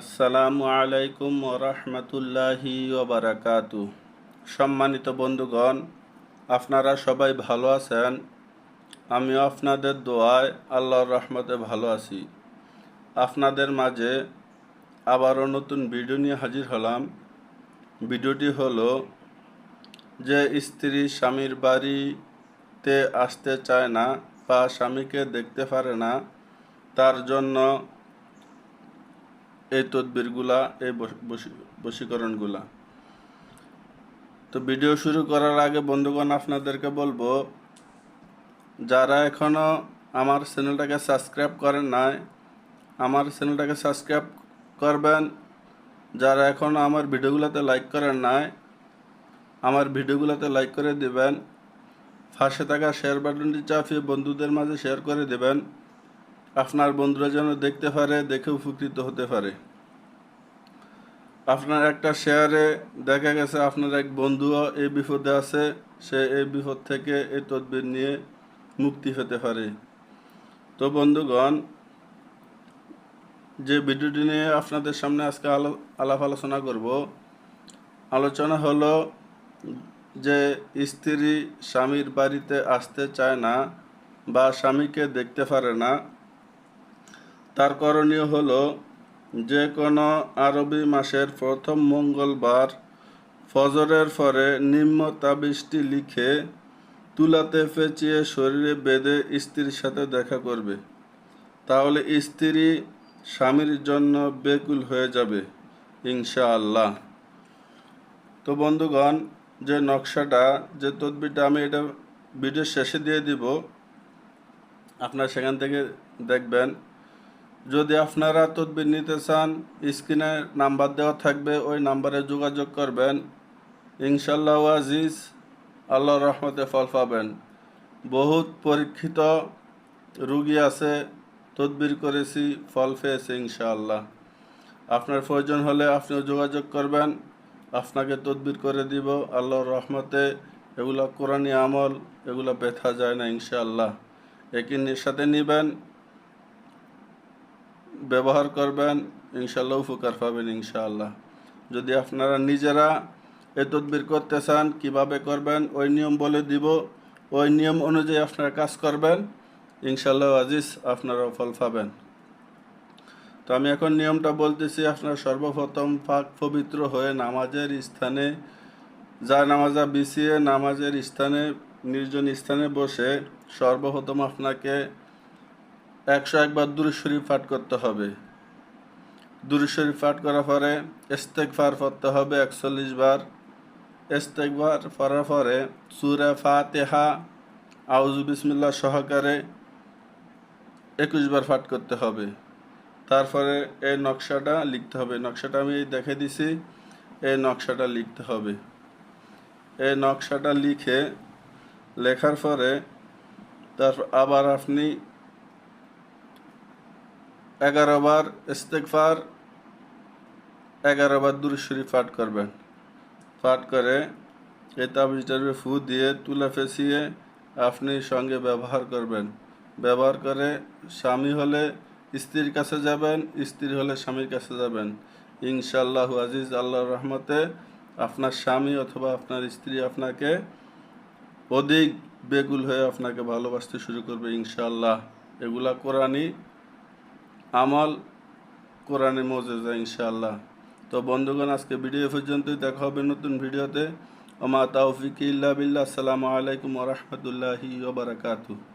আসসালামু আলাইকুম ওরহমতুল্লাহি ওবারাকাতু সম্মানিত বন্ধুগণ, আপনারা সবাই ভালো আছেন? আমিও আপনাদের দোয়ায় আল্লাহর রহমতে ভালো আছি। আপনাদের মাঝে আবারও নতুন ভিডিও নিয়ে হাজির হলাম। ভিডিওটি হলো যে স্ত্রী স্বামীর বাড়িতে আসতে চায় না বা স্বামীকে দেখতে পারে না, তার জন্য এই তদবিরগুলা, এই বশ- বশী- বশীকরণগুলা। তো ভিডিও শুরু করার আগে বন্ধুগণ, আপনাদেরকে বলব, যারা এখনও আমার চ্যানেলটাকে সাবস্ক্রাইব করেন নাই, আমার চ্যানেলটাকে সাবস্ক্রাইব করবেন। যারা এখনও আমার ভিডিওগুলোতে লাইক করেন নাই, আমার ভিডিওগুলোতে লাইক করে দিবেন। ফাঁসে থাকা শেয়ার বাটনটি চাপিয়ে বন্ধুদের মাঝে শেয়ার করে দেবেন। আপনার বন্ধুরা যেন দেখতে পারে, দেখে উপকৃত হতে পারে। আপনার একটা শেয়ারে দেখা গেছে, আপনার এক বন্ধুও এই বিপদে আছে, সে এই বিপদ থেকে এই তদবির নিয়ে মুক্তি হতে পারে। তো বন্ধুগণ, যে ভিডিওটি নিয়ে আপনাদের সামনে আজকে আলো- আলাপ আলোচনা করব, আলোচনা হলো যে স্ত্রী স্বামীর বাড়িতে আসতে চায় না বা স্বামীকে দেখতে পারে না তার করণীয় হলো, যে কোনো আরবি মাসের প্রথম মঙ্গলবার ফজরের পরে নিম্ন লিখে তুলাতে পেঁচিয়ে শরীরে বেঁধে স্ত্রীর সাথে দেখা করবে। তাহলে স্ত্রী স্বামীর জন্য বেকুল হয়ে যাবে, ইনশাআল্লাহ। তো বন্ধুগণ, যে নকশাটা, যে তদবিরটা আমি এটা ভিডিও শেষে দিয়ে দিব, আপনারা সেখান থেকে দেখবেন। যদি আপনারা তদবির নিতে চান, স্ক্রিনে নাম্বার দেওয়া থাকবে, ওই নাম্বারে যোগাযোগ করবেন। ইনশাল্লাহ আজিজ আল্লাহ রহমতে ফল পাবেন। বহুত পরীক্ষিত রুগী আছে, তদবির করেছি, ফল পেয়েছে ইনশাআল্লাহ। আপনার প্রয়োজন হলে আপনিও যোগাযোগ করবেন, আপনাকে তদবির করে দিব, আল্লাহর রহমতে এগুলো কোরআনী আমল, এগুলো ব্যথা যায় না ইনশাআল্লাহ। একিনের সাথে নিবেন ব্যবহার করবেন ইনশাল্লাহ উপকার পাবেন, ইনশাআল্লাহ। যদি আপনারা নিজেরা এই তদবির করতে চান কীভাবে করবেন, ওই নিয়ম বলে দিব। ওই নিয়ম অনুযায়ী আপনারা কাজ করবেন ইনশাল্লাহ আজিজ আপনারা ফল পাবেন। তো আমি এখন নিয়মটা বলতেছি, আপনারা সর্বপ্রথম পাক পবিত্র হয়ে নামাজের স্থানে, যা নামাজা বিছিয়ে নামাজের স্থানে, নির্জন স্থানে বসে সর্বপ্রথম আপনাকে একশো একবার দুরু শরীফ পাঠ করতে হবে। দুরু শরীফ পাঠ করার পরে ইস্তেকফার পড়তে হবে একচল্লিশ বার। ইস্তেকবার পড়ার পরে সুরা ফাতেহা আউজু বিসমিল্লাহ সহকারে একুশ বার পাঠ করতে হবে। তারপরে এই নকশাটা লিখতে হবে। নকশাটা আমি দেখে দিছি, এই নকশাটা লিখতে হবে। এই নকশাটা লিখে লেখার পরে তারপর আবার আপনি এগারো বার ইস্তেকফার এগারো বার দুরু শরীফ পাঠ করবেন। পাঠ করে এই তাবিজটার ফু দিয়ে তুলে ফেঁচিয়ে আপনি সঙ্গে ব্যবহার করবেন। ব্যবহার করে স্বামী হলে স্ত্রীর কাছে যাবেন, স্ত্রী হলে স্বামীর কাছে যাবেন। ইনশাল্লাহ আজিজ, আল্লাহর রহমতে আপনার স্বামী অথবা আপনার স্ত্রী আপনাকে অধিক বেগুল হয়ে আপনাকে ভালোবাসতে শুরু করবে ইনশাল্লাহ এগুলা কোরআনই আমল কোরআনে মজেজা ইনশাআল্লাহ। তো বন্ধুগণ, আজকে ভিডিও পর্যন্তই। দেখা হবে নতুন ভিডিওতে। ওমা তাওফিক ইল্লা বিল্লাহ। আসসালামু আলাইকুম রাহমাতুল্লাহি ওয়া বারাকাতুহু।